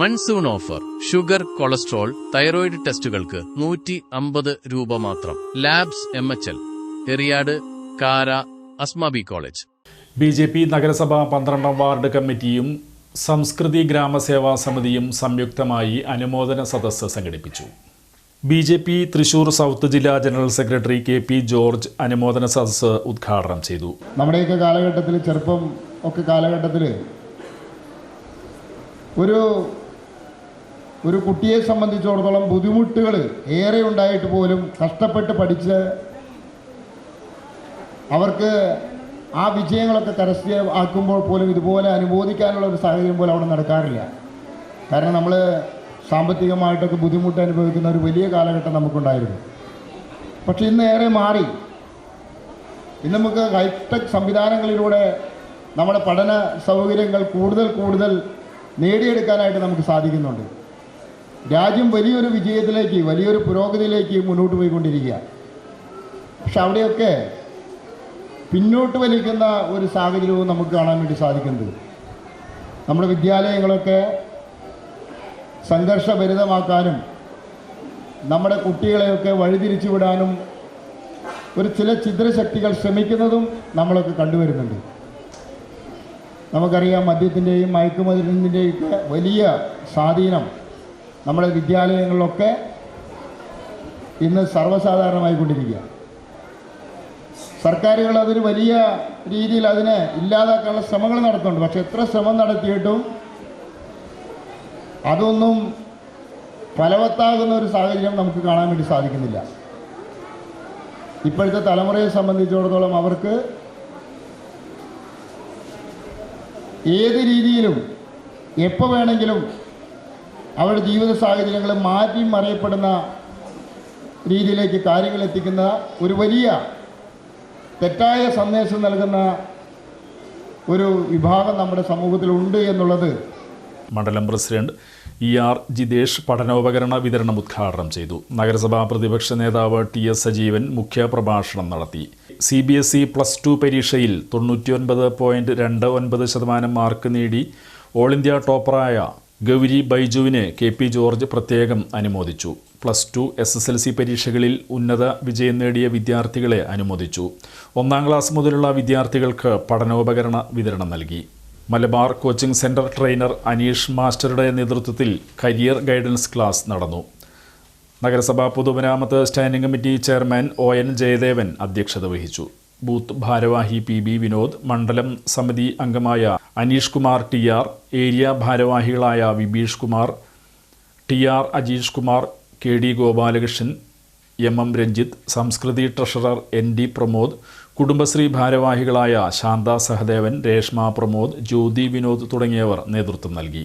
Monsoon offer. Sugar cholesterol thyroid ടെസ്റ്റുകൾക്ക് നൂറ്റി അമ്പത് രൂപ മാത്രം. Labs M H L. Eriyad Kara Asmabi college. B J P നഗരസഭ പന്ത്രണ്ടാം വാർഡ് കമ്മിറ്റിയും സംസ്കൃതി ഗ്രാമസേവാ സമിതിയും സംയുക്തമായി അനുമോദന സദസ്സ് സംഘടിപ്പിച്ചു. B J P Thrissur south ജില്ലാ general secretary K P George അനുമോദന സദസ്സ് ഉദ്ഘാടനം ചെയ്തു. നമ്മുടെയൊക്കെ കാലഘട്ടത്തിൽ ചെറുപ്പം ഒക്കെ കാലഘട്ടത്തിൽ ഒരു ഒരു കുട്ടിയെ സംബന്ധിച്ചിടത്തോളം ബുദ്ധിമുട്ടുകൾ ഏറെ ഉണ്ടായിട്ട് പോലും കഷ്ടപ്പെട്ട് പഠിച്ച് അവർക്ക് ആ വിജയങ്ങളൊക്കെ കരസ്ഥമാക്കുമ്പോൾ പോലും ഇതുപോലെ അനുമോദിക്കാനുള്ള ഒരു സാഹചര്യം പോലും അവിടെ നടക്കാറില്ല. കാരണം നമ്മൾ സാമ്പത്തികമായിട്ടൊക്കെ ബുദ്ധിമുട്ട് അനുഭവിക്കുന്ന ഒരു വലിയ കാലഘട്ടം നമുക്കുണ്ടായിരുന്നു. പക്ഷെ ഇന്ന് ഏറെ മാറി. ഇന്ന് നമുക്ക് ഹൈടെക് സംവിധാനങ്ങളിലൂടെ നമ്മുടെ പഠന സൗകര്യങ്ങൾ കൂടുതൽ കൂടുതൽ നേടിയെടുക്കാനായിട്ട് നമുക്ക് സാധിക്കുന്നുണ്ട്. രാജ്യം വലിയൊരു വിജയത്തിലേക്ക് വലിയൊരു പുരോഗതിയിലേക്ക് മുന്നോട്ട് പോയിക്കൊണ്ടിരിക്കുക. പക്ഷെ അവിടെയൊക്കെ പിന്നോട്ട് വലിക്കുന്ന ഒരു സാഹചര്യവും നമുക്ക് കാണാൻ വേണ്ടി സാധിക്കുന്നത് നമ്മുടെ വിദ്യാലയങ്ങളൊക്കെ സംഘർഷഭരിതമാക്കാനും നമ്മുടെ കുട്ടികളെയൊക്കെ വഴിതിരിച്ചു വിടാനും ഒരു ചില ചിത്രശക്തികൾ ശ്രമിക്കുന്നതും നമ്മളൊക്കെ കണ്ടുവരുന്നുണ്ട്. നമുക്കറിയാം മദ്യത്തിന്റെയും മയക്കുമരുന്നിന്റെയും ഒക്കെ വലിയ സ്വാധീനം നമ്മുടെ വിദ്യാലയങ്ങളിലൊക്കെ ഇന്ന് സർവസാധാരണമായി കൊണ്ടിരിക്കുക. സർക്കാരുകൾ അതിന് വലിയ രീതിയിൽ അതിനെ ഇല്ലാതാക്കാനുള്ള ശ്രമങ്ങൾ നടത്തുന്നുണ്ട്. പക്ഷെ എത്ര ശ്രമം നടത്തിയിട്ടും അതൊന്നും ഫലവത്താകുന്ന ഒരു സാഹചര്യം നമുക്ക് കാണാൻ വേണ്ടി സാധിക്കുന്നില്ല. ഇപ്പോഴത്തെ തലമുറയെ സംബന്ധിച്ചിടത്തോളം അവർക്ക് ഏത് രീതിയിലും എപ്പോൾ വേണമെങ്കിലും അവരുടെ ജീവിത സാഹചര്യങ്ങൾ മാറ്റി മറിയപ്പെടുന്ന രീതിയിലേക്ക് കാര്യങ്ങൾ എത്തിക്കുന്ന ഒരു വലിയ തെറ്റായ സന്ദേശം നൽകുന്ന ഒരു വിഭാഗം നമ്മുടെ സമൂഹത്തിലുണ്ട് എന്നുള്ളത് മണ്ഡലം പ്രസിഡന്റ് ഇ ആർ ജിതേഷ് പഠനോപകരണ വിതരണം ഉദ്ഘാടനം ചെയ്തു. നഗരസഭാ പ്രതിപക്ഷ നേതാവ് ടി എസ് സജീവൻ മുഖ്യപ്രഭാഷണം നടത്തി. C B S E plus two പരീക്ഷയിൽ തൊണ്ണൂറ്റിയൊൻപത് പോയിന്റ് രണ്ട് ഒൻപത് ശതമാനം മാർക്ക് നേടി. ഓൾ ഇന്ത്യ ടോപ്പറായ ഗൗരി ബൈജുവിനെ കെ പി ജോർജ് പ്രത്യേകം അനുമോദിച്ചു. Plus two S S L C പരീക്ഷകളിൽ ഉന്നത വിജയം നേടിയ വിദ്യാർത്ഥികളെ അനുമോദിച്ചു. ഒന്നാം ക്ലാസ് മുതലുള്ള വിദ്യാർത്ഥികൾക്ക് പഠനോപകരണ വിതരണം നൽകി. Malabar coaching centre trainer Aneesh മാസ്റ്ററുടെ നേതൃത്വത്തിൽ കരിയർ ഗൈഡൻസ് ക്ലാസ് നടന്നു. നഗരസഭാ പൊതുമരാമത്ത് standing committee chairman O N Jayadevan അധ്യക്ഷത വഹിച്ചു. ബൂത്ത് ഭാരവാഹി പി ബി വിനോദ് മണ്ഡലം സമിതി അംഗമായ Aneesh Kumar T R area ഭാരവാഹികളായ Vibeesh Kumar T R Ajeesh Kumar K D Gopalakrishnan M M Ranjith Samskriti treasurer N D Pramod Kudumbashree ഭാരവാഹികളായ ശാന്ത സഹദേവൻ രേഷ്മ പ്രമോദ് ജ്യോതി വിനോദ് തുടങ്ങിയവർ നേതൃത്വം നൽകി.